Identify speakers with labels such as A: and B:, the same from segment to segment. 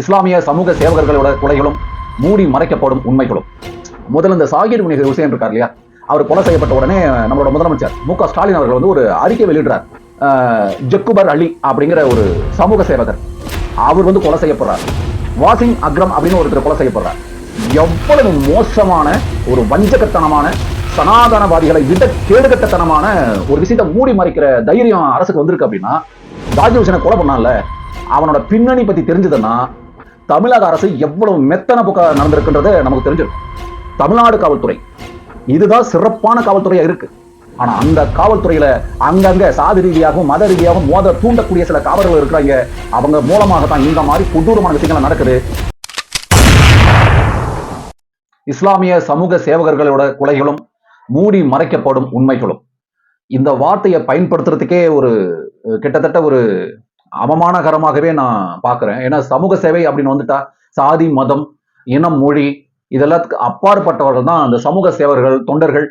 A: இஸ்லாமிய சமூக சேவகர்களோட கொலைகளும் மூடி மறைக்கப்படும் உண்மைகளும். முதல்ல இந்த சாகிர் முனிகர் ஹுசேன் இருக்கார் இல்லையா? அவர் கொலை செய்யப்பட்ட உடனே நம்மளோட முதலமைச்சர் மு க ஸ்டாலின் அவர்கள் வந்து ஒரு அறிக்கை வெளியிடுறார். ஜக்குபர் அலி அப்படிங்கிற ஒரு சமூக சேவகர். அவர் வந்து கொலை செய்யப்படுறார். வாசிங் அக்ரம் அப்படின்னு ஒருத்தர் கொலை செய்யப்படுறார். எவ்வளவு மோசமான ஒரு வஞ்சகத்தனமான சனாதனவாதிகளை விட கேடுகட்டத்தனமான ஒரு விஷயத்தை மூடி மறைக்கிற தைரியம் அரசுக்கு வந்திருக்கு அப்படின்னா ராஜீவ் கொலை பண்ணான்ல. அவனோட பின்னணி பத்தி தெரிஞ்சதுன்னா தமிழக அரசு எவ்வளவு மெத்தன புக்க நடந்திருக்குன்றது நமக்கு தெரிஞ்சிருக்கும் தமிழ்நாடு காவல்துறை. இதுதான் சிறப்பான காவல்துறையா இருக்கு. ஆனா அந்த காவல்துறையில அங்கங்க சாதி ரீதியாகவும் மத ரீதியாகவும் மோத தூண்டக்கூடிய சில காவலர்கள் இருக்கிறாங்க. அவங்க மூலமாக தான் இந்த மாதிரி கொடூரமான விஷயங்கள் நடக்குது. இஸ்லாமிய சமூக சேவகர்களோட கொலைகளும் மூடி மறைக்கப்படும் உண்மைகளும். இந்த வார்த்தையை பயன்படுத்துறதுக்கே ஒரு கிட்டத்தட்ட ஒரு அவமானகரமாகவே நான் பார்க்குறேன். ஏன்னா சமூக சேவை அப்படின்னு வந்துட்டா சாதி மதம் இனம் மொழி இதெல்லாத்துக்கு அப்பாற்பட்டவர்கள் தான் அந்த சமூக சேவர்கள் தொண்டர்கள்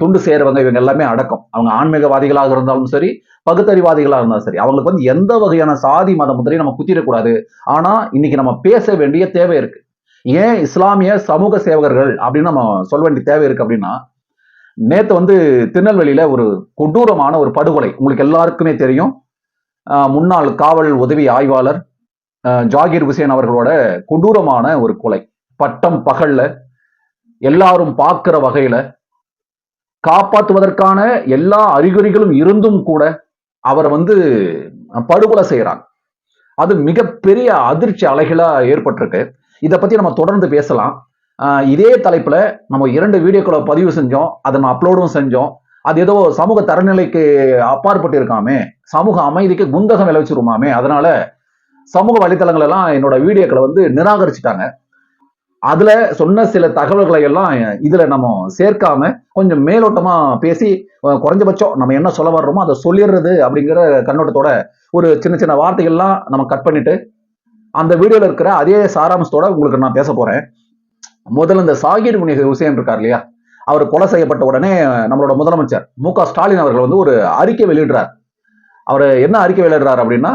A: துண்டு சேர்வங்க. இவங்க எல்லாமே அடக்கம். அவங்க ஆன்மீகவாதிகளாக இருந்தாலும் சரி பகுத்தறிவாதிகளாக இருந்தாலும் சரி அவங்களுக்கு வந்து எந்த வகையான சாதி மதம் முதலையும் நம்ம குத்திடக்கூடாது. ஆனால் இன்னைக்கு நம்ம பேச வேண்டிய தேவை இருக்கு. ஏன் இஸ்லாமிய சமூக சேவகர்கள் அப்படின்னு நம்ம சொல்ல வேண்டிய தேவை இருக்கு அப்படின்னா நேற்று வந்து திருநெல்வேலியில ஒரு கொடூரமான ஒரு படுகொலை. உங்களுக்கு எல்லாருக்குமே தெரியும். முன்னாள் காவல் உதவி ஆய்வாளர் ஜாகிர் ஹுசேன் அவர்களோட கொடூரமான ஒரு கொலை. பட்டம் பகல்ல எல்லாரும் பார்க்கிற வகையில காப்பாற்றுவதற்கான எல்லா அறிகுறிகளும் இருந்தும் கூட அவரை வந்து படுகொலை செய்யறாங்க அது மிகப்பெரிய அதிர்ச்சி அலைகளா ஏற்பட்டிருக்கு. இதை பத்தி நம்ம தொடர்ந்து பேசலாம். ஆஹ் இதே தலைப்புல நம்ம இரண்டு வீடியோக்களை பதிவு செஞ்சோம். அதை நம்ம அப்லோடும் செஞ்சோம். அது ஏதோ சமூக தரநிலைக்கு அப்பாற்பட்டு இருக்காமே சமூக அமைதிக்கு குந்தகம் விளைவிச்சிருமாமே. அதனால சமூக வலைத்தளங்கள் எல்லாம் என்னோட வீடியோக்களை வந்து நிராகரிச்சுட்டாங்க. அதுல சொன்ன சில தகவல்களை எல்லாம் இதுல நம்ம சேர்க்காம கொஞ்சம் மேலோட்டமா பேசி குறைஞ்சபட்சம் நம்ம என்ன சொல்ல வர்றோமோ அதை சொல்லிடுறது அப்படிங்கிற கண்ணோட்டத்தோட ஒரு சின்ன சின்ன வார்த்தைகள்லாம் நம்ம கட் பண்ணிட்டு அந்த வீடியோல இருக்கிற அதே சாராம்சத்தோட உங்களுக்கு நான் பேச போறேன். முதல்ல இந்த சாகிர் முனி விஷயம் இருக்கார் இல்லையா? அவர் கொலை செய்யப்பட்ட உடனே நம்மளோட முதலமைச்சர் மு க ஸ்டாலின் அவர்கள் வந்து ஒரு அறிக்கை வெளியிடுறார். அவர் என்ன அறிக்கை வெளியிடுறார் அப்படின்னா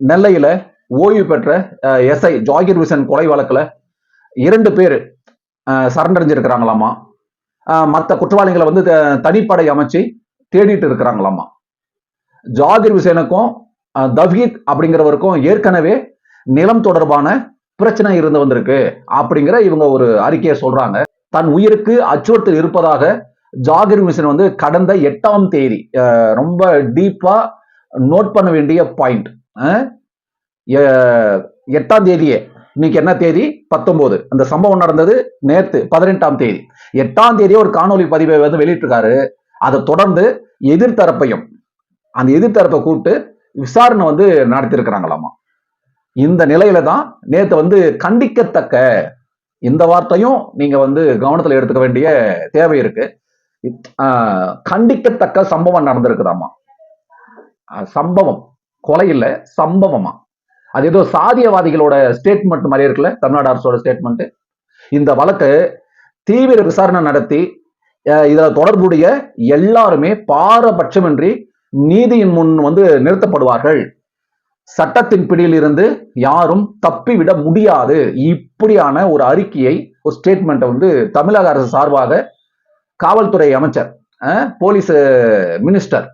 A: நெல்லையில் ஓய்வு பெற்ற எஸ்ஐ ஜாகிர் ஹுசேன் கொலை வழக்கில் இரண்டு பேர் சரண்டடைஞ்சிருக்கிறாங்களாமா மற்ற குற்றவாளிகளை வந்து த- தனிப்படை அமைச்சு தேடிட்டு இருக்கிறாங்களாமா? ஜாகிர் ஹுசேனுக்கும் தவ்ஹீத் அப்படிங்கிறவருக்கும் ஏற்கனவே நிலம் தொடர்பான பிரச்சனை இருந்து வந்திருக்கு அப்படிங்கிற இவங்க ஒரு அறிக்கையை சொல்றாங்க. தன் உயிருக்கு அச்சுறுத்தல் இருப்பதாக ஜாகிர் மிஷன் வந்து கடந்த எட்டாம் தேதி ரொம்ப டீப்பா நோட் பண்ண வேண்டிய பாயிண்ட் எட்டாம் தேதியே இன்னைக்கு என்ன தேதி? பத்தொன்பது அந்த சம்பவம் நடந்தது நேத்து பதினெட்டாம் தேதி. எட்டாம் தேதியே ஒரு காணொலி பதிவை வந்து வெளியிட்டிருக்காரு. அதை தொடர்ந்து எதிர்த்தரப்பையும் அந்த எதிர்த்தரப்பை கூப்பிட்டு விசாரணை வந்து நடத்தியிருக்கிறாங்களாமா? இந்த நிலையில தான் நேத்து வந்து கண்டிக்கத்தக்க இந்த வார்த்தையும் நீங்க வந்து கவனத்துல எடுத்துக்க வேண்டிய தேவை இருக்கு. ஆஹ் கண்டிக்கத்தக்க சம்பவம் நடந்திருக்குதாமா சம்பவம். கொலை இல்ல சம்பவமா. அது ஏதோ சாதியவாதிகளோட ஸ்டேட்மெண்ட் மாதிரி இருக்குல்ல தமிழ்நாடு அரசோட ஸ்டேட்மெண்ட் இந்த வழக்கு தீவிர விசாரணை நடத்தி இதில் தொடர்புடைய எல்லாருமே பாரபட்சமின்றி நீதியின் முன் வந்து நிறுத்தப்படுவார்கள். சட்டத்தின் பிடியில் இருந்து யாரும் தப்பிவிட முடியாது. இப்படியான ஒரு அறிக்கையை ஒரு ஸ்டேட்மெண்ட்டை வந்து தமிழக அரசு சார்பாக காவல்துறை அமைச்சர் போலீஸ் மினிஸ்டர்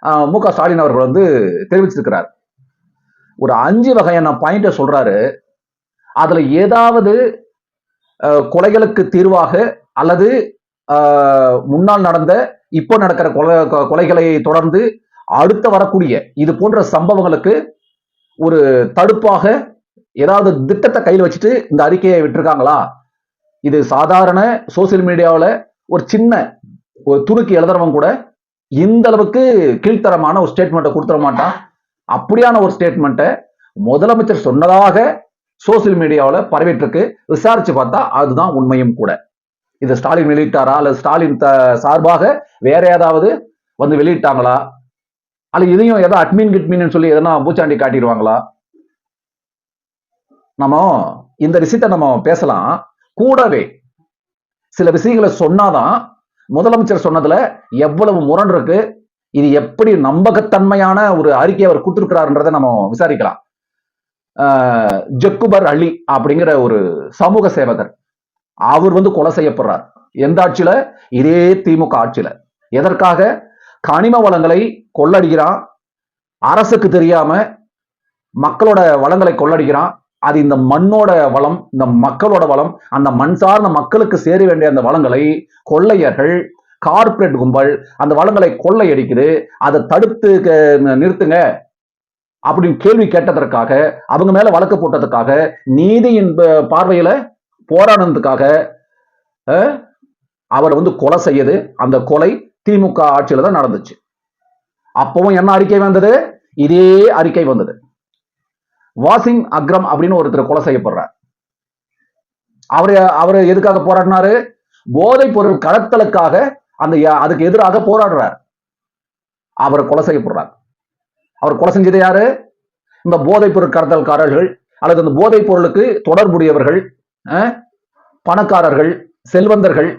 A: மு க ஸ்டாலின் அவர்கள் வந்து தெரிவிச்சிருக்கிறார். ஒரு அஞ்சு வகையான பாயிண்ட சொல்றாரு. அதுல ஏதாவது கொலைகளுக்கு தீர்வாக அல்லது முன்னால் நடந்த இப்போ நடக்கிற கொலை கொ- கொலைகளை தொடர்ந்து அடுத்த வரக்கூடிய இது போன்ற சம்பவங்களுக்கு ஒரு தடுப்பாக ஏதாவது திட்டத்தை கையில் வச்சுட்டு இந்த அறிக்கையை விட்டுருக்காங்களா? இது சாதாரண சோசியல் மீடியாவில் ஒரு சின்ன ஒரு துணுக்கி எழுதுறவன் கூட இந்த அளவுக்கு கீழ்த்தரமான ஒரு ஸ்டேட்மெண்ட்டை கொடுத்துட மாட்டான். அப்படியான ஒரு ஸ்டேட்மெண்ட்டை முதலமைச்சர் சொன்னதாக சோசியல் மீடியாவில் பரவிட்டு விசாரிச்சு பார்த்தா அதுதான் உண்மையும் கூட. இது ஸ்டாலின் வெளியிட்டாரா? அல்லது ஸ்டாலின் த- சார்பாக வேற ஏதாவது வந்து வெளியிட்டாங்களா? அல்ல இதையும் ஏதோ அட்மின் கிட்மின்னு சொல்லி எதனா பூச்சாண்டி காட்டிடுவாங்களா? நம்ம இந்த விஷயத்த நம்ம பேசலாம். கூடவே சில விஷயங்களை சொன்னாதான் முதலமைச்சர் சொன்னதுல எவ்வளவு முரண் இருக்கு இது எப்படி நம்பகத்தன்மையான ஒரு அறிக்கை அவர் கொடுத்திருக்கிறாருன்றதை நம்ம விசாரிக்கலாம். ஆஹ், ஜக்குபர் அலி அப்படிங்கிற ஒரு சமூக சேவகர் அவர் வந்து கொலை செய்யப்படுறார். எந்த ஆட்சியில? இதே திமுக ஆட்சியில. எதற்காக? கனிம வளங்களை கொள்ளடிக்கிறான். அரசுக்கு தெரியாம மக்களோட வளங்களை கொள்ளடிக்கிறான். அது இந்த மண்ணோட வளம் இந்த மக்களோட வளம் அந்த மண் சார்ந்த மக்களுக்கு சேர வேண்டிய அந்த வளங்களை கொள்ளையர்கள் கார்பரேட் கும்பல் அந்த வளங்களை கொள்ளையடிக்குது. அதை தடுத்து க- நிறுத்துங்க. அப்படின்னு கேள்வி கேட்டதற்காக அவங்க மேல வழக்கு போட்டதுக்காக நீதியின் ப- பார்வையில போராடினதுக்காக அவரை அவர் வந்து கொலை செய்யுது. அந்த கொலை திமுக ஆட்சியில தான் நடந்துச்சு. அப்பவும் என்ன அறிக்கை வந்தது? இதே அறிக்கை வந்தது. வாசிம் அக்ரம் அப்படின்னு ஒருத்தர் கொலை செய்யப்படுறார். அவரு அவர் எதுக்காக போராடினாரு? போதைப் பொருள் கடத்தலுக்காக அந்த அதுக்கு எதிராக போராடுறார். அவர் கொலை செய்யப்படுறார். அவர் கொலை செஞ்சது யாரு? இந்த போதைப் பொருள் கடத்தல்காரர்கள் அல்லது இந்த போதைப் பொருளுக்கு தொடர்புடையவர்கள் பணக்காரர்கள் செல்வந்தர்கள்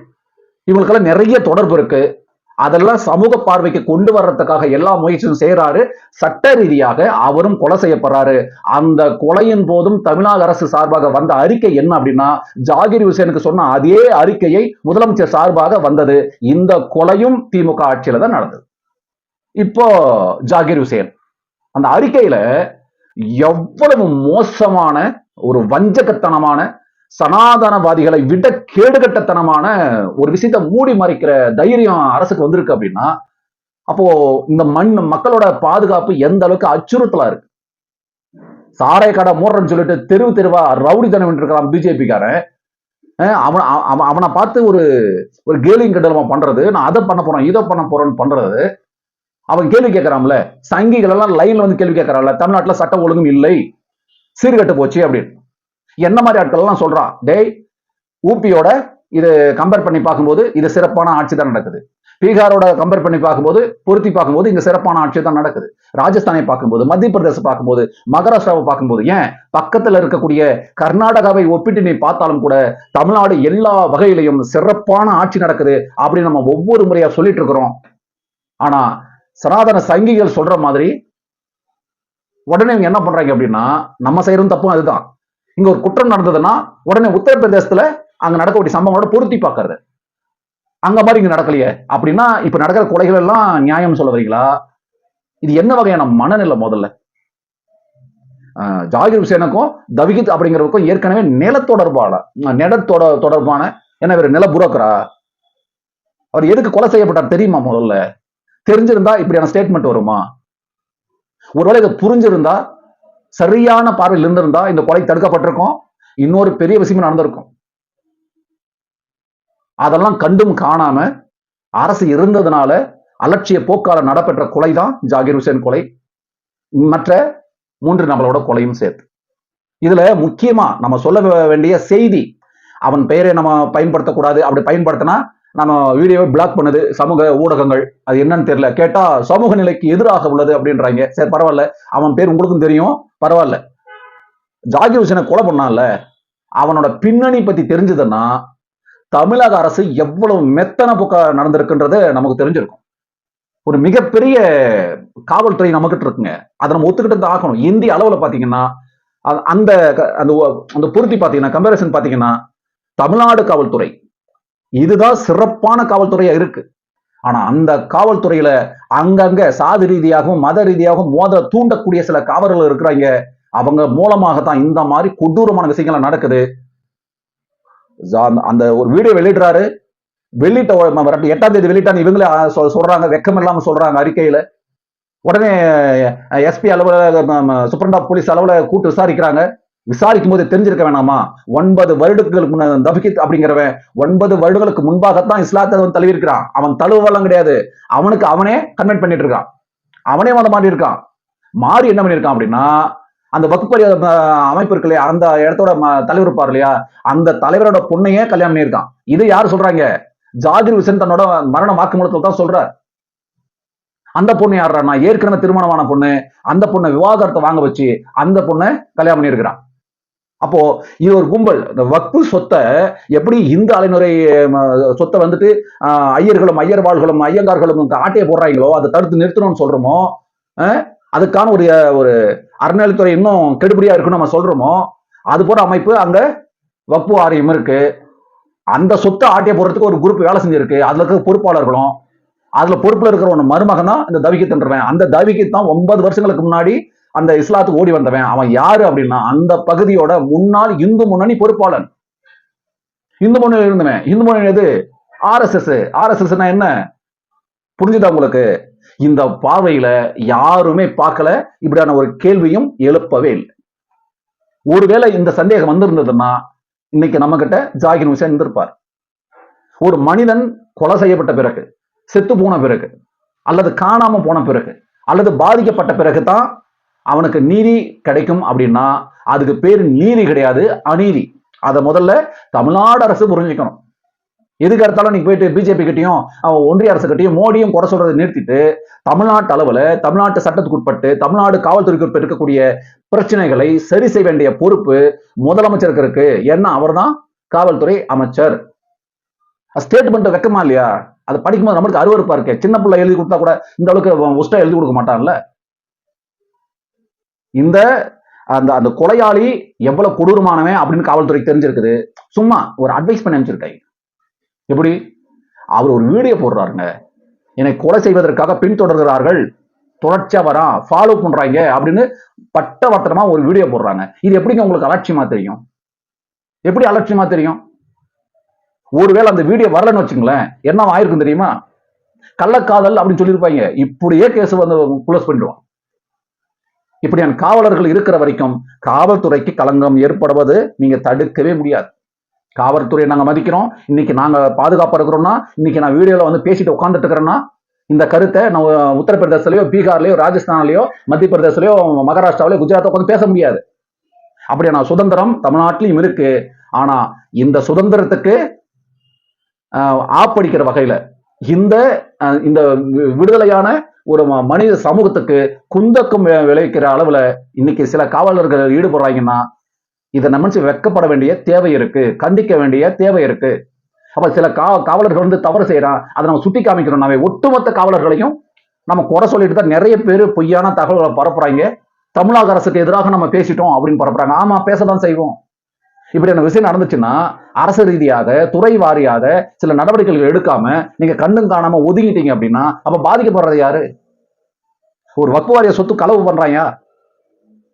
A: இவங்களுக்கெல்லாம் நிறைய தொடர்பு இருக்கு. அதெல்லாம் சமூக பார்வைக்கு கொண்டு வர்றதுக்காக எல்லா முயற்சியும் செய்யறாரு சட்ட ரீதியாக அவரும் கொலை செய்யப்படுறாரு. அந்த கொலையின் போதும் தமிழக அரசு சார்பாக வந்த அறிக்கை என்ன அப்படின்னா ஜாகிர் ஹுசேனுக்கு சொன்ன அதே அறிக்கையை முதலமைச்சர் சார்பாக வந்தது. இந்த கொலையும் திமுக ஆட்சியில தான் நடந்தது. இப்போ ஜாகிர் ஹுசேன் அந்த அறிக்கையில எவ்வளவு மோசமான ஒரு வஞ்சகத்தனமான சனாதனவாதிகளை விட கேடுகட்டத்தனமான ஒரு விஷயத்தை மூடி மறைக்கிற தைரியம் அரசுக்கு வந்திருக்கு அப்படின்னா அப்போ இந்த மண் மக்களோட பாதுகாப்பு எந்த அளவுக்கு அச்சுறுத்தலா இருக்கு? சாராய கடை மூடுறன்னு சொல்லிட்டு தெருவு தெருவா ரவுடி தனம் இருக்கான் பிஜேபிக்காரன் அவன் அவனை பார்த்து ஒரு ஒரு கேலிங் கட்டலமா பண்றது? நான் அதை பண்ண போறேன் இதை பண்ண போறேன்னு பண்றது? அவன் கேள்வி கேட்கறான்ல சங்கிகள் எல்லாம் லைன்ல வந்து கேள்வி கேட்கறான்ல தமிழ்நாட்டுல சட்டம் ஒழுங்கும் இல்லை சீர்கெட்டு போச்சு அப்படின்னு. என்ன மாதிரி ஆட்கள் எல்லாம் சொல்றான் டேய் ஊபியோட இது கம்பேர் பண்ணி பார்க்கும்போது இது சிறப்பான ஆட்சி தான் நடக்குது. பீகாரோட கம்பேர் பண்ணி பார்க்கும்போது பொருத்தி பார்க்கும்போது இங்க சிறப்பான ஆட்சி தான் நடக்குது. ராஜஸ்தானை பார்க்கும்போது மத்திய பிரதேச பார்க்கும்போது மகாராஷ்டிராவை பார்க்கும்போது ஏன் பக்கத்துல இருக்கக்கூடிய கர்நாடகாவை ஒப்பிட்டு நீ பார்த்தாலும் கூட தமிழ்நாடு எல்லா வகையிலையும் சிறப்பான ஆட்சி நடக்குது அப்படின்னு நம்ம ஒவ்வொரு முறையா சொல்லிட்டு இருக்கிறோம். ஆனா சனாதன சங்கிகள் சொல்ற மாதிரி உடனே இவங்க என்ன பண்றாங்க அப்படின்னா நம்ம செய்யறதும் தப்பும் அதுதான். இங்க ஒரு குற்றம் நடந்ததுன்னா உடனே உத்தரப்பிரதேசத்துல அங்க நடக்கக்கூடிய சம்பவங்களோட பொருத்தி பாக்குறது அங்க மாதிரி இங்க நடக்கலையே. அப்படின்னா இப்ப நடக்கிற கொலைகள் எல்லாம் நியாயம் சொல்ல வரீங்களா? இது என்ன வகையான மனநிலை முதல்ல? ஆஹ் ஜாகிர் ஹுசேனுக்கும் தவிகித் அப்படிங்கிறவருக்கும் ஏற்கனவே நில தொடர்பான நில தொட- தொடர்பான என்ன வேற நில புரோக்கரா? அவர் எதுக்கு கொலை செய்யப்பட்டார் தெரியுமா முதல்ல? தெரிஞ்சிருந்தா இப்படியான ஸ்டேட்மெண்ட் வருமா? ஒருவேளை இதை புரிஞ்சிருந்தா சரியான பார்வையில் இருந்திருந்தா இந்த கொலை தடுக்கப்பட்டிருக்கும். இன்னொரு பெரிய விஷயமும் நடந்திருக்கும். அதெல்லாம் கண்டும் காணாம அரசு இருந்ததுனால அலட்சிய போக்கால நடைபெற்ற கொலை தான் ஜாகிர் ஹுசேன் கொலை. மற்ற மூன்று நபரோட கொலையும் சேர்த்து. இதுல முக்கியமா நம்ம சொல்ல வேண்டிய செய்தி அவன் பெயரை நம்ம பயன்படுத்தக்கூடாது. அப்படி பயன்படுத்தினா நம்ம வீடியோவை பிளாக் பண்ணுது சமூக ஊடகங்கள். அது என்னன்னு தெரியல. கேட்டா சமூக நிலைக்கு எதிராக உள்ளது அப்படின்றாங்க. சரி பரவாயில்ல. அவன் பேர் உங்களுக்கும் தெரியும். பரவாயில்ல. ஜாகி ஹுசேனை கொலை பண்ணான்ல. அவனோட பின்னணி பத்தி தெரிஞ்சதுன்னா தமிழக அரசு எவ்வளவு மெத்தன போக்கா நடந்திருக்குன்றது நமக்கு தெரிஞ்சிருக்கும். ஒரு மிகப்பெரிய காவல்துறை நமக்கிட்ட இருக்குங்க. அதை நம்ம ஒத்துக்கிட்டு தான் ஆகணும். இந்திய அளவுல பாத்தீங்கன்னா அந்த க- அந்த அந்த பொருத்தி பாத்தீங்கன்னா கம்பேரிசன் பாத்தீங்கன்னா தமிழ்நாடு காவல்துறை இதுதான் சிறப்பான காவல்துறையா இருக்கு. ஆனா அந்த காவல்துறையில அங்கங்க சாதி ரீதியாகவும் மத ரீதியாகவும் மோத தூண்டக்கூடிய சில காவலர்கள் இருக்கிறாங்க. அவங்க மூலமாக தான் இந்த மாதிரி கொடூரமான விஷயங்கள் நடக்குது. அந்த- அந்த ஒரு வீடியோ வெளியிடுறாரு. வெளியிட்ட எட்டாம் தேதி வெளியிட்டான்னு இவங்களே சொல்றாங்க வெக்கம் இல்லாம சொல்றாங்க அறிக்கையில. உடனே எஸ்பி அளவுல சூப்பரண்ட் ஆஃப் போலீஸ் அளவுல கூட்டு விசாரிக்கிறாங்க. விசாரிக்கும் போது தெரிஞ்சிருக்க வேணாமா? ஒன்பது வருடங்களுக்கு முன்ன தபிகித் அப்படிங்கிறவன் ஒன்பது வருடங்களுக்கு முன்பாகத்தான் இஸ்லாத்தை வந்து தழுவி இருக்கிறான் அவன் தழுவெல்லாம் கிடையாது. அவனுக்கு அவனே கன்வெர்ட் பண்ணிட்டு இருக்கான் அவனே வந்த மாதிரி இருக்கான். மாறி என்ன பண்ணியிருக்கான் அப்படின்னா அந்த வகுப்பறி அமைப்பு இருக்கு இல்லையா? அந்த இடத்தோட தலைவர் இருப்பார் இல்லையா? அந்த தலைவரோட பொண்ணையே கல்யாணம் பண்ணியிருக்கான். இது யார் சொல்றாங்க? ஜாகிர் விசன் தன்னோட மரண வாக்குமூலத்தில் தான் சொல்றார். அந்த பொண்ணு யாருன்னா ஏற்கனவே திருமணமான பொண்ணு. அந்த பொண்ணை விவாகரத்தை வாங்க வச்சு அந்த பொண்ணை கல்யாணம் பண்ணியிருக்கிறான். அப்போ இது ஒரு கும்பல். இந்த வக்பு சொத்தை எப்படி இந்து அலைநுறை சொத்தை வந்துட்டு ஐயர்களும் ஐயர்வாள்களும் ஐயங்கார்களும் ஆட்டையை போடுறாங்களோ அதை தடுத்து நிறுத்தணும்னு சொல்றோமோ அதுக்கான ஒரு ஒரு அறநிலைத்துறை இன்னும் கெடுபடியா இருக்குன்னு நம்ம சொல்றோமோ அது போற அமைப்பு அங்க வக்பு ஆரியம் இருக்கு. அந்த சொத்தை ஆட்டையை போடுறதுக்கு ஒரு குரூப் வேலை செஞ்சிருக்கு. அதுல இருக்க பொறுப்பாளர்களும் அதுல பொறுப்புல இருக்கிற ஒன்று மருமகன் தான் இந்த தவிக்கு தின்றவன். அந்த தவிக்கு தான் ஒன்பது வருஷங்களுக்கு முன்னாடி அந்த இஸ்லாத்துக்கு ஓடி வந்தவன் அவன் யாரு அப்படின்னா அந்த பகுதியோட முன்னாள் இந்து முன்னணி பொறுப்பாளன். இந்து முன்னணி இருந்தவன். இந்து முன்னணி எது? ஆர்எஸ்எஸ் ஆர்எஸ்எஸ்னா என்ன? புரிஞ்சுதா உங்களுக்கு? இந்த பார்வையில யாருமே பார்க்கல. இப்படியான ஒரு கேள்வியும் எழுப்பவே இல்லை. ஒருவேளை இந்த சந்தேகம் வந்திருந்ததுன்னா இன்னைக்கு நம்ம கிட்ட ஜாகிர் ஹுசேன் இருந்திருப்பார். ஒரு மனிதன் கொலை செய்யப்பட்ட பிறகு செத்து போன பிறகு அல்லது காணாம போன பிறகு அல்லது பாதிக்கப்பட்ட பிறகு தான் அவனுக்கு நீதி கிடைக்கும் அப்படின்னா அதுக்கு பேர் நீதி கிடையாது அநீதி. அதை முதல்ல தமிழ்நாடு அரசு புரிஞ்சுக்கணும். எதுக்கு அடுத்தாலும் நீங்க போயிட்டு பிஜேபி கிட்டையும் அவன் ஒன்றிய அரசு கிட்டையும் மோடியும் குறை சொல்றதை நிறுத்திட்டு தமிழ்நாட்டு அளவுல தமிழ்நாட்டு சட்டத்துக்கு உட்பட்டு தமிழ்நாடு காவல்துறைக்கு உட்பட்டு இருக்கக்கூடிய பிரச்சனைகளை சரி செய்ய வேண்டிய பொறுப்பு முதலமைச்சருக்கு இருக்கு ஏன்னா அவர்தான் காவல்துறை அமைச்சர். ஸ்டேட்மெண்ட் வைக்கமா இல்லையா? அதை படிக்கும்போது நம்மளுக்கு அருவருப்பா இருக்கு. சின்ன பிள்ளை எழுதி கொடுத்தா கூட இந்த அளவுக்கு உஸ்டா எழுதி கொடுக்க மாட்டான்ல. இந்த அந்த அந்த கொலையாளி எவ்வளவு கொடூரமானவன் அப்படின்னு காவல்துறை தெரிஞ்சிருக்குது. சும்மா ஒரு அட்வைஸ் பண்ணி அமைச்சிருக்காங்க எப்படி? அவர் ஒரு வீடியோ போடுறாருங்க. என்னை கொலை செய்வதற்காக பின்தொடர்கிறார்கள். தொடர்ச்சியா வரான் ஃபாலோ பண்றாங்க அப்படின்னு பட்டவர்த்தனமா ஒரு வீடியோ போடுறாங்க. இது எப்படிங்க உங்களுக்கு அலட்சியமா தெரியும்? எப்படி அலட்சியமா தெரியும்? ஒருவேளை அந்த வீடியோ வரலன்னு வச்சுங்களேன் என்ன ஆயிருக்கும் தெரியுமா? கள்ளக்காதல் அப்படின்னு சொல்லியிருப்பாங்க. இப்படியே கேஸ் வந்து குளோஸ் பண்ணிடுவான். இப்படியான காவலர்கள் இருக்கிற வரைக்கும் காவல்துறைக்கு களங்கம் ஏற்படுவது நீங்க தடுக்கவே முடியாது. காவல்துறையை நாங்க மதிக்கிறோம். இன்னைக்கு நாங்க பாதுகாப்பா இருக்கிறோம்னா இன்னைக்கு நான் வீடியோல வந்து பேசிட்டு உட்காந்துட்டு இருக்கிறேன்னா இந்த கருத்தை நான் உத்தரப்பிரதேசலயோ பீகார்லயோ ராஜஸ்தான்லையோ மத்திய பிரதேசலயோ மகாராஷ்டிராவிலயோ குஜராத் உட்காந்து பேச முடியாது. அப்படியான சுதந்திரம் தமிழ்நாட்டிலையும் இருக்கு. ஆனா இந்த சுதந்திரத்துக்கு ஆஹ், ஆப்படிக்கிற வகையில இந்த இந்த வி- விடுதலையான ஒரு மனித சமூகத்துக்கு குந்தக்கம் விளைவிக்கிற அளவுல இன்னைக்கு சில காவலர்கள் ஈடுபடுறாங்கன்னா இதை நினைச்சு வெக்கப்பட வேண்டிய தேவை இருக்கு கண்டிக்க வேண்டிய தேவை இருக்கு. அப்ப சில கா காவலர்கள் வந்து தவறு செய்யறான் அதை நம்ம சுட்டி காமிக்கிறோம் நாம ஒட்டுமொத்த காவலர்களையும் நம்ம குறை சொல்லிட்டு தான் நிறைய பேர் பொய்யான தகவல்களை பரப்புறாங்க. தமிழக அரசுக்கு எதிராக நம்ம பேசிட்டோம் அப்படின்னு பரப்புறாங்க. ஆமா பேசதான் செய்வோம். இப்படியான விஷயம் நடந்துச்சுன்னா அரசு ரீதியாக துறை வாரியாக சில நடவடிக்கைகள் எடுக்காம நீங்க கண்ணும் காணாம ஒதுங்கிட்டீங்க அப்படின்னா அப்ப பாதிக்கப்படுறது யாரு? ஒரு வக்கு வாரிய சொத்து களவு பண்றாங்க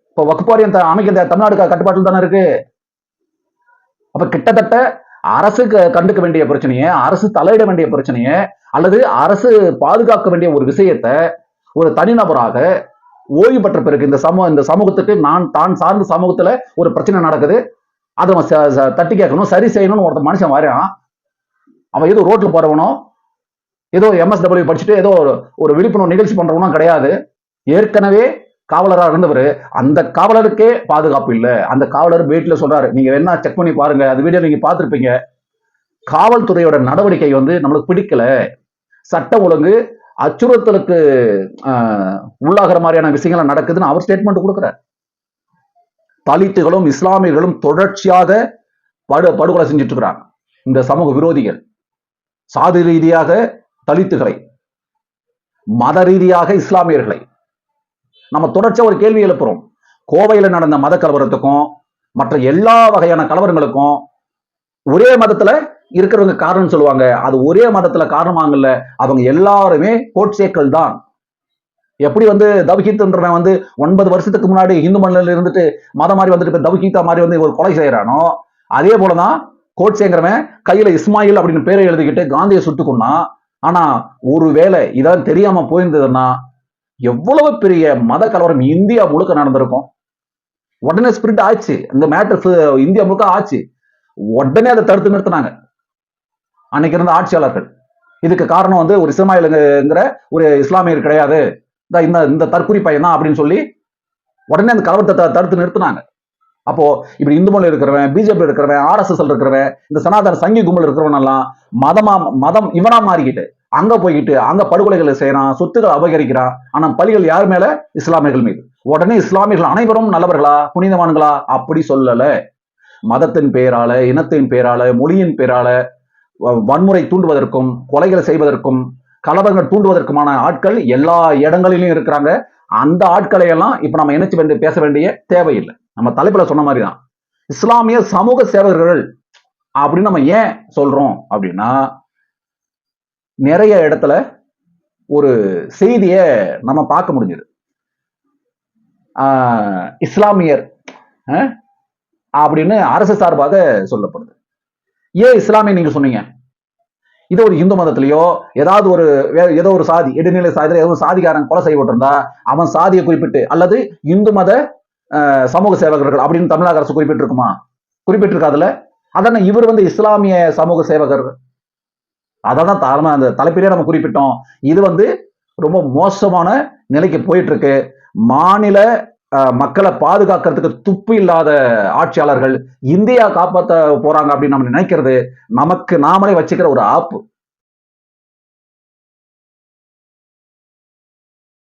A: இப்ப வக்கு வாரியம் அமைக்க தமிழ்நாடு கட்டுப்பாட்டில் தானே இருக்கு? அப்ப கிட்டத்தட்ட அரசு கண்டுக்க வேண்டிய பிரச்சனையை அரசு தலையிட வேண்டிய பிரச்சனையை அல்லது அரசு பாதுகாக்க வேண்டிய ஒரு விஷயத்தை ஒரு தனிநபராக ஓய்வு பெற்ற பிறகு இந்த சமூக இந்த சமூகத்துக்கு நான் தான் சார்ந்த சமூகத்துல ஒரு பிரச்சனை நடக்குது. அதை அவன் ச- தட்டி கேட்கணும் சரி செய்யணும்னு ஒருத்தன் மனுஷன் வரான். அவன் ஏதோ ரோட்டில் போறவனோ ஏதோ எம்எஸ்டபிள்யூ படிச்சுட்டு ஏதோ ஒரு- ஒரு விழிப்புணர்வு நிகழ்ச்சி பண்றவனும் கிடையாது. ஏற்கனவே காவலராக இருந்தவர். அந்த காவலருக்கே பாதுகாப்பு இல்லை. அந்த காவலர் வீட்டில் சொல்றாரு நீங்க வேணா செக் பண்ணி பாருங்க. அது வீடியோ நீங்க பார்த்துருப்பீங்க. காவல்துறையோட நடவடிக்கை வந்து நம்மளுக்கு பிடிக்கல. சட்ட ஒழுங்கு அச்சுறுத்தலுக்கு உள்ளாகிற மாதிரியான விஷயங்கள் நடக்குதுன்னு அவர் ஸ்டேட்மெண்ட் கொடுக்குறாரு. தலித்துகளும் இஸ்லாமியர்களும் தொடர்ச்சியாக படு படுகொலை செஞ்சுட்டு இருக்கிறாங்க இந்த சமூக விரோதிகள் சாதி ரீதியாக தலித்துகளை மத ரீதியாக இஸ்லாமியர்களை நம்ம தொடர்ச்சியா ஒரு கேள்வி எழுப்புறோம். கோவையில நடந்த மத கலவரத்துக்கும் மற்ற எல்லா வகையான கலவரங்களுக்கும் ஒரே மதத்துல இருக்கிறவங்க காரணம் சொல்லுவாங்க. அது ஒரே மதத்துல காரணமாங்கல்ல அவங்க எல்லாருமே கோட்சேக்கள் தான் எப்படி வந்து தவஹீத்ன்றவன் வந்து ஒன்பது வருஷத்துக்கு முன்னாடி இந்து மண்ணில் இருந்துட்டு மதம் மாதிரி வந்துட்டு இப்ப மாதிரி வந்து ஒரு கொலை செய்யறானோ? அதே போலதான் கோட்சேங்கிறவன் கையில இஸ்மாயில் அப்படின்னு பேரை எழுதிக்கிட்டு காந்தியை சுட்டுக்கொன்னா ஆனா ஒருவேளை இதான் தெரியாம போயிருந்ததுன்னா எவ்வளவு பெரிய மத கலவரம் இந்தியா முழுக்க நடந்திருக்கும். உடனே ஸ்பிரிட் ஆச்சு. இந்த மேட்டர் இந்தியா முழுக்க ஆச்சு. உடனே அதை தடுத்து நிறுத்தினாங்க. அன்னைக்கு இருந்த ஆட்சியாளர்கள். இதுக்கு காரணம் வந்து ஒரு இஸ்மாயிலுங்கிற ஒரு இஸ்லாமியர் கிடையாது. இந்த இந்த இந்த தற்குறி பையன் தான் அப்படின்னு சொல்லி உடனே அந்த கலவரத்தை தடுத்து நிறுத்தினாங்க. அப்போ இப்படி இந்து மொழி இருக்கிறவன் பிஜேபி இருக்கிறவன் ஆர்எஸ்எஸ்எல் இருக்கிறவன் இந்த சனாதன சங்கி கும்பல் இருக்கிறவன் எல்லாம் மதமா மதம் இவனா மாறிக்கிட்டு அங்க போய்கிட்டு அங்க படுகொலைகளை செய்யறான் சொத்துக்களை அபகரிக்கிறான் ஆனா பலிகள் யார் மேல? இஸ்லாமியர்கள் மீது. உடனே இஸ்லாமியர்கள் அனைவரும் நல்லவர்களா புனிதவான்களா அப்படி சொல்லல. மதத்தின் பெயரால இனத்தின் பெயரால மொழியின் பெயரால வ- வன்முறை தூண்டுவதற்கும் கொலைகளை செய்வதற்கும் கலவரங்கள் தூண்டுவதற்குமான ஆட்கள் எல்லா இடங்களிலும் இருக்கிறாங்க. அந்த ஆட்களை எல்லாம் இப்ப நம்ம இணைச்சு வந்து பேச வேண்டிய தேவையில்லை. நம்ம தலைப்புல சொன்ன மாதிரி தான் இஸ்லாமிய சமூக சேவகர்கள் அப்படின்னு நம்ம ஏன் சொல்றோம் அப்படின்னா நிறைய இடத்துல ஒரு செய்தியை நம்ம பார்க்க முடிஞ்சது. இஸ்லாமியர் அப்படின்னு அரசு சார்பாக சொல்லப்படுது. ஏன் இஸ்லாமிய நீங்க சொன்னீங்க? இது ஒரு இந்து மதத்திலேயோ ஏதாவது ஒரு வே- ஏதோ ஒரு சாதி இடைநிலை சாதியில ஏதோ ஒரு சாதிக்காரன் கொலை செய்யப்பட்டிருந்தா அவன் சாதியை குறிப்பிட்டு அல்லது இந்து மத சமூக சேவகர்கள் அப்படின்னு தமிழக அரசு குறிப்பிட்டிருக்குமா? குறிப்பிட்டிருக்காதுல அதான இவர் வந்து இஸ்லாமிய சமூக சேவகர். அதான் தாழ்மை அந்த தலைப்பிலே நம்ம குறிப்பிட்டோம். இது வந்து ரொம்ப மோசமான நிலைக்கு போயிட்டு இருக்கு மாநில மக்களை பாதுகாக்கிறதுக்கு துப்பு இல்லாத ஆட்சியாளர்கள் இந்தியா காப்பாற்ற போறாங்க அப்படின்னு நம்ம நினைக்கிறது நமக்கு நாமளே வச்சுக்கிற ஒரு ஆப்பு.